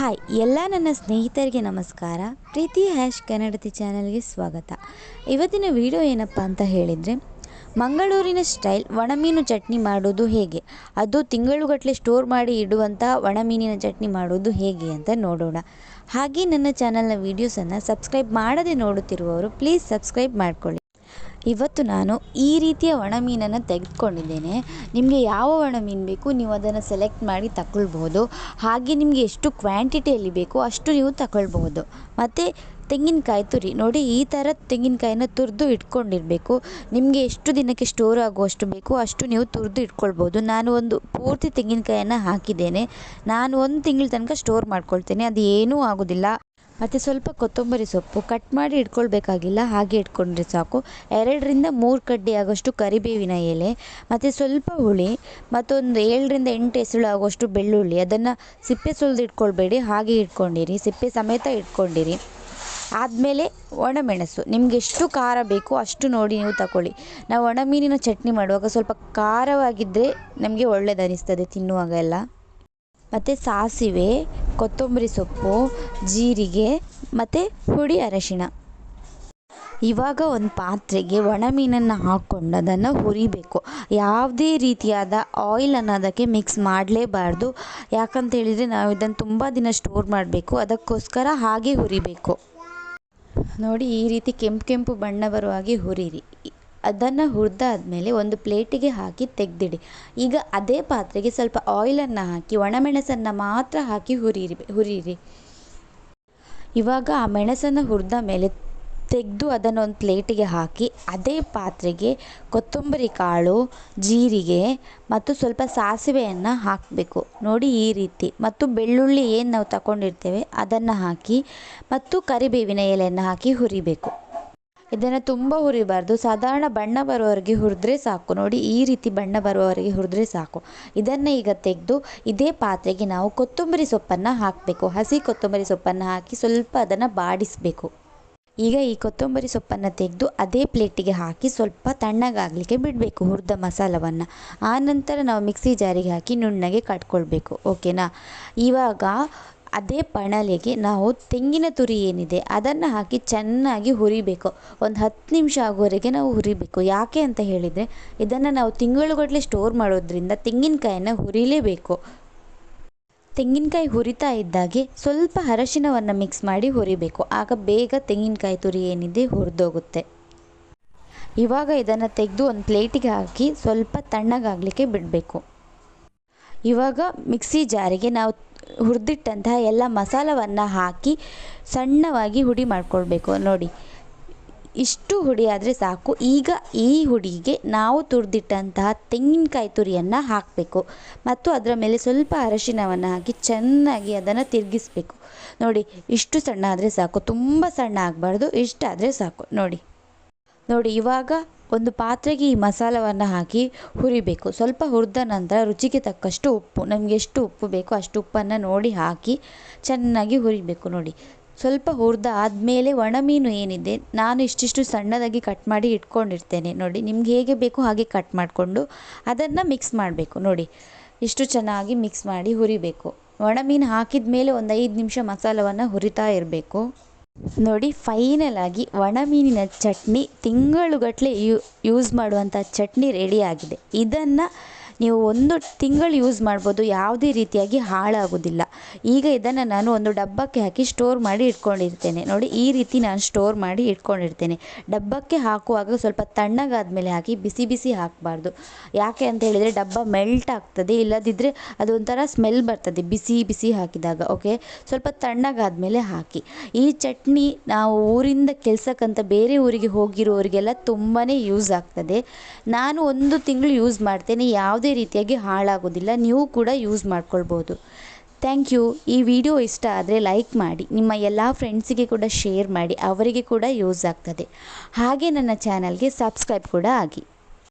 Hi, ಎಲ್ಲ ನನ್ನ ಸ್ನೇಹಿತರಿಗೆ ನಮಸ್ಕಾರ. ಪ್ರೀತಿ ಹ್ಯಾಶ್ ಕನ್ನಡತಿ ಚಾನಲ್ಗೆ ಸ್ವಾಗತ. ಇವತ್ತಿನ ವಿಡಿಯೋ ಏನಪ್ಪ ಅಂತ ಹೇಳಿದರೆ, ಮಂಗಳೂರಿನ ಸ್ಟೈಲ್ ಒಣಮೀನು ಚಟ್ನಿ ಮಾಡೋದು ಹೇಗೆ? ಅದು ತಿಂಗಳುಗಟ್ಟಲೆ ಸ್ಟೋರ್ ಮಾಡಿ ಇಡುವಂಥ ಒಣಮೀನಿನ ಚಟ್ನಿ ಮಾಡೋದು ಹೇಗೆ ಅಂತ ನೋಡೋಣ. ಹಾಗೆ ನನ್ನ ಚಾನಲ್ನ ವೀಡಿಯೋಸನ್ನು ಸಬ್ಸ್ಕ್ರೈಬ್ ಮಾಡದೆ ನೋಡುತ್ತಿರುವವರು, ಪ್ಲೀಸ್ ಸಬ್ಸ್ಕ್ರೈಬ್ ಮಾಡಿಕೊಳ್ಳಿ. ಇವತ್ತು ನಾನು ಈ ರೀತಿಯ ಒಣ ಮೀನನ್ನು ತೆಗೆದುಕೊಂಡಿದ್ದೇನೆ. ನಿಮಗೆ ಯಾವ ಒಣ ಮೀನು ಬೇಕು ನೀವು ಅದನ್ನು ಸೆಲೆಕ್ಟ್ ಮಾಡಿ ತಗೊಳ್ಬೋದು ಹಾಗೆ ನಿಮಗೆ ಎಷ್ಟು ಕ್ವಾಂಟಿಟಿಯಲ್ಲಿ ಬೇಕು ಅಷ್ಟು ನೀವು ತಗೊಳ್ಬಹುದು. ಮತ್ತು ತೆಂಗಿನಕಾಯಿ ತುರಿ. ನೋಡಿ, ಈ ಥರ ತೆಂಗಿನಕಾಯಿನ ತುರಿದು ಇಟ್ಕೊಂಡಿರಬೇಕು. ನಿಮಗೆ ಎಷ್ಟು ದಿನಕ್ಕೆ ಸ್ಟೋರ್ ಆಗುವಷ್ಟು ಬೇಕು ಅಷ್ಟು ನೀವು ತುರಿದು ಇಟ್ಕೊಳ್ಬೋದು ನಾನು ಒಂದು ಪೂರ್ತಿ ತೆಂಗಿನಕಾಯನ್ನು ಹಾಕಿದ್ದೇನೆ. ನಾನು ಒಂದು ತಿಂಗಳ ತನಕ ಸ್ಟೋರ್ ಮಾಡ್ಕೊಳ್ತೇನೆ. ಅದು ಏನೂ ಆಗೋದಿಲ್ಲ. ಮತ್ತು ಸ್ವಲ್ಪ ಕೊತ್ತಂಬರಿ ಸೊಪ್ಪು ಕಟ್ ಮಾಡಿ ಇಟ್ಕೊಳ್ಬೇಕಾಗಿಲ್ಲ, ಹಾಗೆ ಇಟ್ಕೊಂಡ್ರೆ ಸಾಕು. ಎರಡರಿಂದ ಮೂರು ಕಡ್ಡಿ ಆಗೋಷ್ಟು ಕರಿಬೇವಿನ ಎಲೆ, ಮತ್ತು ಸ್ವಲ್ಪ ಹುಳಿ, ಮತ್ತೊಂದು ಏಳರಿಂದ ಎಂಟು ಎಸಳು ಆಗೋಷ್ಟು ಬೆಳ್ಳುಳ್ಳಿ. ಅದನ್ನು ಸಿಪ್ಪೆ ಸುಲಿದು ಇಟ್ಕೊಳ್ಬೇಡಿ, ಹಾಗೆ ಇಟ್ಕೊಂಡಿರಿ. ಸಿಪ್ಪೆ ಸಮೇತ ಇಟ್ಕೊಂಡಿರಿ. ಆದಮೇಲೆ ಒಣಮೆಣಸು. ನಿಮ್ಗೆ ಎಷ್ಟು ಖಾರ ಬೇಕು ಅಷ್ಟು ನೋಡಿ ನೀವು ತಗೊಳ್ಳಿ ನಾವು ಒಣಮೀನಿನ ಚಟ್ನಿ ಮಾಡುವಾಗ ಸ್ವಲ್ಪ ಖಾರವಾಗಿದ್ದರೆ ನಮಗೆ ಅನಿಸ್ತದೆ ತಿನ್ನುವಾಗ ಎಲ್ಲ. ಮತ್ತು ಸಾಸಿವೆ ಕೊತ್ತಂಬರಿ ಸೊಪ್ಪು, ಜೀರಿಗೆ ಮತ್ತು ಹುಡಿ ಅರಶಿಣ. ಇವಾಗ ಒಂದು ಪಾತ್ರೆಗೆ ಒಣ ಮೀನನ್ನು ಹಾಕ್ಕೊಂಡು ಅದನ್ನು ಹುರಿಬೇಕು. ಯಾವುದೇ ರೀತಿಯಾದ ಆಯಿಲನ್ನು ಅದಕ್ಕೆ ಮಿಕ್ಸ್ ಮಾಡಲೇಬಾರ್ದು. ಯಾಕಂತ ಹೇಳಿದರೆ ನಾವು ಇದನ್ನು ತುಂಬ ದಿನ ಸ್ಟೋರ್ ಮಾಡಬೇಕು. ಅದಕ್ಕೋಸ್ಕರ ಹಾಗೆ ಹುರಿಬೇಕು. ನೋಡಿ ಈ ರೀತಿ ಕೆಂಪು ಕೆಂಪು ಬಣ್ಣ ಬರುವ ಹಾಗೆ ಹುರಿರಿ. ಅದನ್ನು ಹುರಿದಾದ್ಮೇಲೆ ಒಂದು ಪ್ಲೇಟಿಗೆ ಹಾಕಿ ತೆಗೆದಿಡಿ. ಈಗ ಅದೇ ಪಾತ್ರೆಗೆ ಸ್ವಲ್ಪ ಆಯಿಲನ್ನು ಹಾಕಿ, ಒಣಮೆಣಸನ್ನು ಮಾತ್ರ ಹಾಕಿ ಹುರಿರಿ ಹುರಿರಿ. ಇವಾಗ ಆ ಮೆಣಸನ್ನು ಹುರಿದ ಮೇಲೆ ತೆಗೆದು ಅದನ್ನು ಒಂದು ಪ್ಲೇಟಿಗೆ ಹಾಕಿ, ಅದೇ ಪಾತ್ರೆಗೆ ಕೊತ್ತಂಬರಿ ಕಾಳು, ಜೀರಿಗೆ ಮತ್ತು ಸ್ವಲ್ಪ ಸಾಸಿವೆಯನ್ನು ಹಾಕಬೇಕು. ನೋಡಿ ಈ ರೀತಿ. ಮತ್ತು ಬೆಳ್ಳುಳ್ಳಿ ಏನು ನಾವು ತಗೊಂಡಿರ್ತೇವೆ ಅದನ್ನು ಹಾಕಿ ಮತ್ತು ಕರಿಬೇವಿನ ಎಲೆಯನ್ನು ಹಾಕಿ ಹುರಿಬೇಕು. ಇದನ್ನು ತುಂಬ ಹುರಿಬಾರ್ದು. ಸಾಧಾರಣ ಬಣ್ಣ ಬರೋವರೆಗೆ ಹುರಿದ್ರೆ ಸಾಕು. ನೋಡಿ, ಈ ರೀತಿ ಬಣ್ಣ ಬರೋವರೆಗೆ ಹುರಿದ್ರೆ ಸಾಕು. ಇದನ್ನು ಈಗ ತೆಗೆದು ಇದೇ ಪಾತ್ರೆಗೆ ನಾವು ಕೊತ್ತಂಬರಿ ಸೊಪ್ಪನ್ನು ಹಾಕಬೇಕು. ಹಸಿ ಕೊತ್ತಂಬರಿ ಸೊಪ್ಪನ್ನು ಹಾಕಿ ಸ್ವಲ್ಪ ಅದನ್ನು ಬಾಡಿಸಬೇಕು. ಈಗ ಈ ಕೊತ್ತಂಬರಿ ಸೊಪ್ಪನ್ನು ತೆಗೆದು ಅದೇ ಪ್ಲೇಟಿಗೆ ಹಾಕಿ ಸ್ವಲ್ಪ ತಣ್ಣಗಾಗಲಿಕ್ಕೆ ಬಿಡಬೇಕು ಹುರಿದ ಮಸಾಲವನ್ನು. ಆನಂತರ ನಾವು ಮಿಕ್ಸಿ ಜಾರಿಗೆ ಹಾಕಿ ನುಣ್ಣಗೆ ಕಟ್ಕೊಳ್ಬೇಕು. ಓಕೆನಾ? ಇವಾಗ ಅದೇ ಪಣಲೆಗೆ ನಾವು ತೆಂಗಿನ ತುರಿ ಏನಿದೆ ಅದನ್ನು ಹಾಕಿ ಚೆನ್ನಾಗಿ ಹುರಿಬೇಕು. ಒಂದು ಹತ್ತು ನಿಮಿಷ ಆಗೋವರೆಗೆ ನಾವು ಹುರಿಬೇಕು. ಯಾಕೆ ಅಂತ ಹೇಳಿದರೆ, ಇದನ್ನು ನಾವು ತಿಂಗಳುಗಟ್ಟಲೆ ಸ್ಟೋರ್ ಮಾಡೋದ್ರಿಂದ ತೆಂಗಿನಕಾಯನ್ನು ಹುರಿಲೇಬೇಕು. ತೆಂಗಿನಕಾಯಿ ಹುರಿತಾ ಇದ್ದಾಗೆ ಸ್ವಲ್ಪ ಅರಶಿನವನ್ನು ಮಿಕ್ಸ್ ಮಾಡಿ ಹುರಿಬೇಕು. ಆಗ ಬೇಗ ತೆಂಗಿನಕಾಯಿ ತುರಿ ಏನಿದೆ ಹುರಿದೋಗುತ್ತೆ. ಇವಾಗ ಇದನ್ನು ತೆಗೆದು ಒಂದು ಪ್ಲೇಟಿಗೆ ಹಾಕಿ ಸ್ವಲ್ಪ ತಣ್ಣಗಾಗಲಿಕ್ಕೆ ಬಿಡಬೇಕು. ಇವಾಗ ಮಿಕ್ಸಿ ಜಾರಿಗೆ ನಾವು ಹುರಿದಿಟ್ಟಂತಹ ಎಲ್ಲ ಮಸಾಲವನ್ನು ಹಾಕಿ ಸಣ್ಣವಾಗಿ ಹುಡಿ ಮಾಡಿಕೊಳ್ಬೇಕು. ನೋಡಿ, ಇಷ್ಟು ಹುಡಿ ಆದರೆ ಸಾಕು. ಈಗ ಈ ಹುಡಿಗೆ ನಾವು ತುರಿದಿಟ್ಟಂತಹ ತೆಂಗಿನಕಾಯಿ ತುರಿಯನ್ನು ಹಾಕಬೇಕು. ಮತ್ತು ಅದರ ಮೇಲೆ ಸ್ವಲ್ಪ ಅರಶಿನವನ್ನು ಹಾಕಿ ಚೆನ್ನಾಗಿ ಅದನ್ನು ತಿರುಗಿಸ್ಬೇಕು. ನೋಡಿ, ಇಷ್ಟು ಸಣ್ಣ ಆದರೆ ಸಾಕು. ತುಂಬ ಸಣ್ಣ ಆಗಬಾರ್ದು, ಇಷ್ಟಾದರೆ ಸಾಕು. ನೋಡಿ ನೋಡಿ, ಇವಾಗ ಒಂದು ಪಾತ್ರೆಗೆ ಈ ಮಸಾಲವನ್ನು ಹಾಕಿ ಹುರಿಬೇಕು. ಸ್ವಲ್ಪ ಹುರಿದ ನಂತರ ರುಚಿಗೆ ತಕ್ಕಷ್ಟು ಉಪ್ಪು, ನಮಗೆ ಎಷ್ಟು ಉಪ್ಪು ಬೇಕೋ ಅಷ್ಟು ಉಪ್ಪನ್ನು ನೋಡಿ ಹಾಕಿ ಚೆನ್ನಾಗಿ ಹುರಿಬೇಕು ನೋಡಿ. ಸ್ವಲ್ಪ ಹುರಿದ ಆದಮೇಲೆ ಒಣಮೀನು ಏನಿದೆ, ನಾನು ಇಷ್ಟಿಷ್ಟು ಸಣ್ಣದಾಗಿ ಕಟ್ ಮಾಡಿ ಇಟ್ಕೊಂಡಿರ್ತೇನೆ ನೋಡಿ. ನಿಮ್ಗೆ ಹೇಗೆ ಬೇಕೋ ಹಾಗೆ ಕಟ್ ಮಾಡಿಕೊಂಡು ಅದನ್ನು ಮಿಕ್ಸ್ ಮಾಡಬೇಕು ನೋಡಿ. ಇಷ್ಟು ಚೆನ್ನಾಗಿ ಮಿಕ್ಸ್ ಮಾಡಿ ಹುರಿಬೇಕು. ಒಣ ಮೀನು ಹಾಕಿದ ಮೇಲೆ ಒಂದು ಐದು ನಿಮಿಷ ಮಸಾಲವನ್ನು ಹುರಿತಾ ಇರಬೇಕು. ನೋಡಿ ಫೈನಲ್ ಆಗಿ ಒಣಮೀನಿನ ಚಟ್ನಿ ತಿಂಗಳುಗಟ್ಟಲೆ ಯೂಸ್ ಮಾಡುವಂಥ ಚಟ್ನಿ ರೆಡಿ ಆಗಿದೆ. ಇದನ್ನು ನೀವು ಒಂದು ತಿಂಗಳು ಯೂಸ್ ಮಾಡ್ಬೋದು, ಯಾವುದೇ ರೀತಿಯಾಗಿ ಹಾಳಾಗೋದಿಲ್ಲ. ಈಗ ಇದನ್ನು ನಾನು ಒಂದು ಡಬ್ಬಕ್ಕೆ ಹಾಕಿ ಸ್ಟೋರ್ ಮಾಡಿ ಇಟ್ಕೊಂಡಿರ್ತೇನೆ. ನೋಡಿ, ಈ ರೀತಿ ನಾನು ಸ್ಟೋರ್ ಮಾಡಿ ಇಟ್ಕೊಂಡಿರ್ತೇನೆ. ಡಬ್ಬಕ್ಕೆ ಹಾಕುವಾಗ ಸ್ವಲ್ಪ ತಣ್ಣಗಾದ ಮೇಲೆ ಹಾಕಿ ಬಿಸಿ ಬಿಸಿ ಹಾಕಬಾರ್ದು. ಯಾಕೆ ಅಂತ ಹೇಳಿದರೆ ಡಬ್ಬ ಮೆಲ್ಟ್ ಆಗ್ತದೆ ಇಲ್ಲದಿದ್ದರೆ ಅದೊಂಥರ ಸ್ಮೆಲ್ ಬರ್ತದೆ, ಬಿಸಿ ಬಿಸಿ ಹಾಕಿದಾಗ ಓಕೆ ಸ್ವಲ್ಪ ತಣ್ಣಗಾದ ಮೇಲೆ ಹಾಕಿ. ಈ ಚಟ್ನಿ ನಾವು ಊರಿಂದ ಕೆಲಸಕ್ಕಂತ ಬೇರೆ ಊರಿಗೆ ಹೋಗಿರೋರಿಗೆಲ್ಲ ತುಂಬಾ ಯೂಸ್ ಆಗ್ತದೆ. ನಾನು ಒಂದು ತಿಂಗಳು ಯೂಸ್ ಮಾಡ್ತೇನೆ ಯಾವುದೇ ರೀತಿಯಾಗಿ ಹಾಳಾಗೋದಿಲ್ಲ. ನೀವು ಕೂಡ ಯೂಸ್ ಮಾಡ್ಕೊಳ್ಬೋದು. ಥ್ಯಾಂಕ್ ಯು ಈ ವಿಡಿಯೋ ಇಷ್ಟ ಆದರೆ ಲೈಕ್ ಮಾಡಿ, ನಿಮ್ಮ ಎಲ್ಲ ಫ್ರೆಂಡ್ಸಿಗೆ ಕೂಡ ಶೇರ್ ಮಾಡಿ, ಅವರಿಗೆ ಕೂಡ ಯೂಸ್ ಆಗ್ತದೆ. ಹಾಗೆ ನನ್ನ ಚಾನಲ್ಗೆ ಸಬ್ಸ್ಕ್ರೈಬ್ ಕೂಡ ಆಗಿ.